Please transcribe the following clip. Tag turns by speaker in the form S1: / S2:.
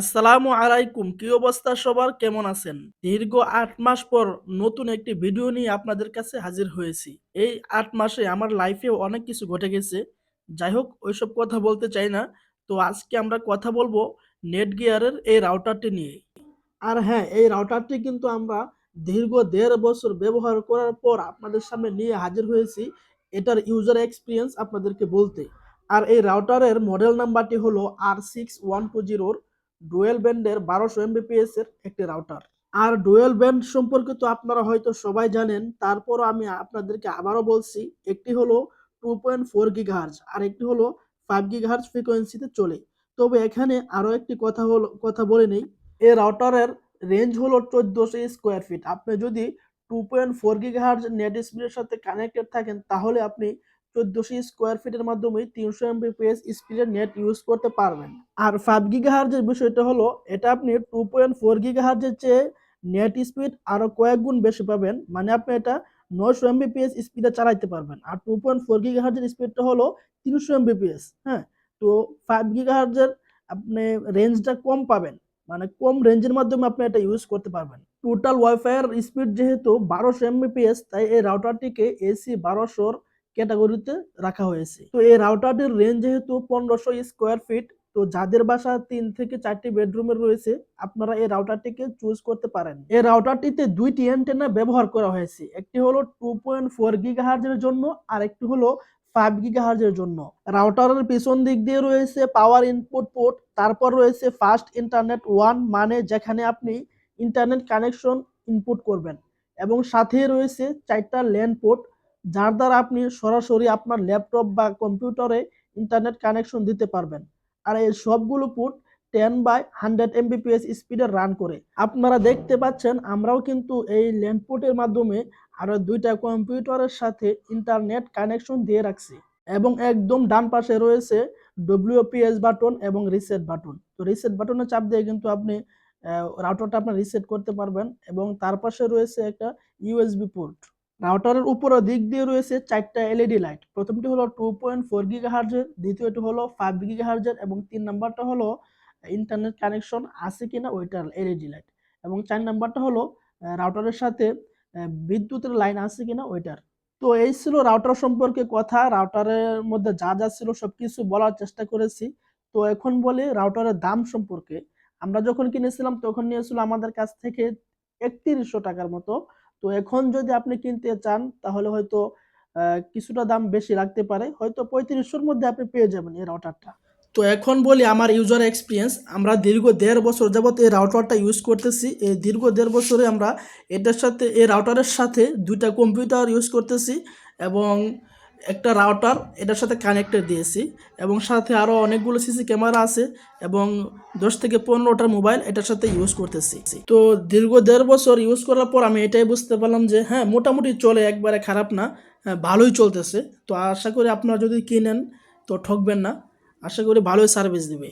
S1: আসসালামু আলাইকুম, কি অবস্থা সবার? কেমন আছেন? দীর্ঘ আট মাস পর নতুন একটি ভিডিও নিয়ে আপনাদের কাছে হাজির হয়েছি। এই আট মাসে আমার লাইফে অনেক কিছু ঘটে গেছে। যাই হোক, ওইসব কথা বলতে চাই না। তো আজকে আমরা কথা বলব নেট গিয়ারের এই রাউটারটি নিয়ে। আর হ্যাঁ এই রাউটারটি কিন্তু আমরা দীর্ঘ দেড় বছর ব্যবহার করার পর আপনাদের সামনে নিয়ে হাজির হয়েছি। এটার ইউজার এক্সপিরিয়েন্স আপনাদেরকে বলতে। আর এই রাউটারের মডেল নাম্বারটি হলো আর সিক্স ওয়ান টু জিরোর ডুয়েল ব্যান্ডের বারোশো এমবিপিএস এর একটি রাউটার আর ডুয়েল ব্যান্ড সম্পর্কে তো আপনারা হয়তো সবাই জানেন, তারপরও আমি আপনাদেরকে আবারও বলছি, একটি হলো টু পয়েন্ট ফোর গিগাহার্জ আর একটি হলো ফাইভ গিগাহার্জ ফ্রিকোয়েন্সিতে চলে। তবে এখানে আরও একটি কথা হলো, কথা বলে নেই এই রাউটারের রেঞ্জ হলো চোদ্দোশো স্কোয়ার ফিট আপনি যদি two point four gigahertz net স্পিডের সাথে কানেক্টেড থাকেন, তাহলে আপনি চোদ্দোশো স্কোয়ার ফিটের মাধ্যমে তিনশো এমবিপিএস স্পিডের নেট ইউজ করতে পারবেন। আর ফাইভ গিগাহার্জের বিষয়টা হলো, এটা আপনি টু পয়েন্ট ফোর গিগাহার্জের চেয়ে নেট স্পিড আরও কয়েক গুণ বেশি পাবেন। মানে আপনি এটা নয়শো এমবিপিএস স্পিডে চালাইতে পারবেন। আর টু পয়েন্ট ফোর গিগাহার্জের স্পিডটা হলো তিনশো এমবিপিএস হ্যাঁ? তো ফাইভ গিগাহার্জের আপনি রেঞ্জটা কম পাবেন। মানে কম রেঞ্জের মাধ্যমে আপনি এটা ইউজ করতে পারবেন। টোটাল ওয়াইফাইয়ের স্পিড যেহেতু বারোশো এমবিপিএস তাই এই রাউটারটিকে এসি বারোশোর ক্যাটাগরিতে রাখা হয়েছে। তো এই রাউটারটির রেঞ্জ যেহেতু পনেরোশো স্কোয়ার ফিট তো যাদের বাসা তিন থেকে চারটি বেডরুমের রয়েছে, আপনারা এই রাউটারটিকে চুজ করতে পারেন। এই রাউটারটিতে দুইটি অ্যান্টেনা ব্যবহার করা হয়েছে। একটি হলো টু পয়েন্ট ফোর গিগাহার্জের জন্য, আর একটি হলো ফাইভ গিগাহার্জের জন্য। রাউটারের পিছন দিক দিয়ে রয়েছে পাওয়ার ইনপুট পোর্ট তারপর রয়েছে ফাস্ট ইন্টারনেট ওয়ান মানে যেখানে আপনি ইন্টারনেট কানেকশন ইনপুট করবেন। এবং সাথে রয়েছে চারটা ল্যান্ড পোর্ট যার দ্বারা আপনি সরাসরি আপনার ল্যাপটপ বা কম্পিউটারে ইন্টারনেট কানেকশন দিতে পারবেন। আর এই সবগুলো পুট টেন বাই হান্ড্রেড এমবিপিএস স্পিডে রান করে। আপনারা দেখতে পাচ্ছেন, আমরাও কিন্তু এই ল্যান্ডপোর্টের মাধ্যমে আরও দুইটা কম্পিউটারের সাথে ইন্টারনেট কানেকশন দিয়ে রাখছি। এবং একদম ডান পাশে রয়েছে ডব্লিউপিএস বাটন এবং রিসেট বাটন তো রিসেট বাটনে চাপ দিয়ে কিন্তু আপনি রাউটারটা আপনার রিসেট করতে পারবেন এবং তার পাশে রয়েছে একটা ইউএসবি পোর্ট রাউটারের উপরের দিক দিয়ে রয়েছে চারটা এলইডি লাইট প্রথমটি হলো টু পয়েন্ট ফোর গিগা হার্জের দ্বিতীয়টি হলো ফাইভ গিগা হার্জের এবং তিন নাম্বারটা হলো ইন্টারনেট কানেকশন আছে কিনা ওইটার এলইডি লাইট এবং চার নাম্বারটা হলো রাউটারের সাথে বিদ্যুতের লাইন আছে কিনা ওইটার। তো এই ছিল রাউটার সম্পর্কে কথা, রাউটারের মধ্যে যা যা ছিল সব কিছু বলার চেষ্টা করেছি। তো এখন বলি রাউটারের দাম সম্পর্কে। আমরা যখন কিনেছিলাম তখন নিয়েছিল আমাদের কাছ থেকে একত্রিশশো টাকার মতো। তো এখন যদি আপনি কিনতে চান, তাহলে হয়তো কিছুটা দাম বেশি লাগতে পারে। হয়তো পঁয়ত্রিশশোর মধ্যে আপনি পেয়ে যাবেন এই রাউটারটা তো এখন বলি আমার ইউজার এক্সপিরিয়েন্স আমরা দীর্ঘ দেড় বছর যাবত এই রাউটারটা ইউজ করতেছি। এই দীর্ঘ দেড় বছরে আমরা এটার সাথে, এই রাউটারের সাথে দুইটা কম্পিউটার ইউজ করতেছি এবং একটা রাউটার এটার সাথে কানেক্টেড দিয়েছি এবং সাথে আরও অনেকগুলো সিসি ক্যামেরা আছে এবং দশ থেকে পনেরোটার মোবাইল এটার সাথে ইউজ করতেছি। তো দীর্ঘ দেড় বছর ইউজ করার পর আমি এটাই বুঝতে পারলাম যে হ্যাঁ মোটামুটি চলে, একবারে খারাপ না হ্যাঁ ভালোই চলতেছে। তো আশা করি আপনারা যদি কিনেন, তো ঠকবেন না। আশা করি ভালোই সার্ভিস দিবে।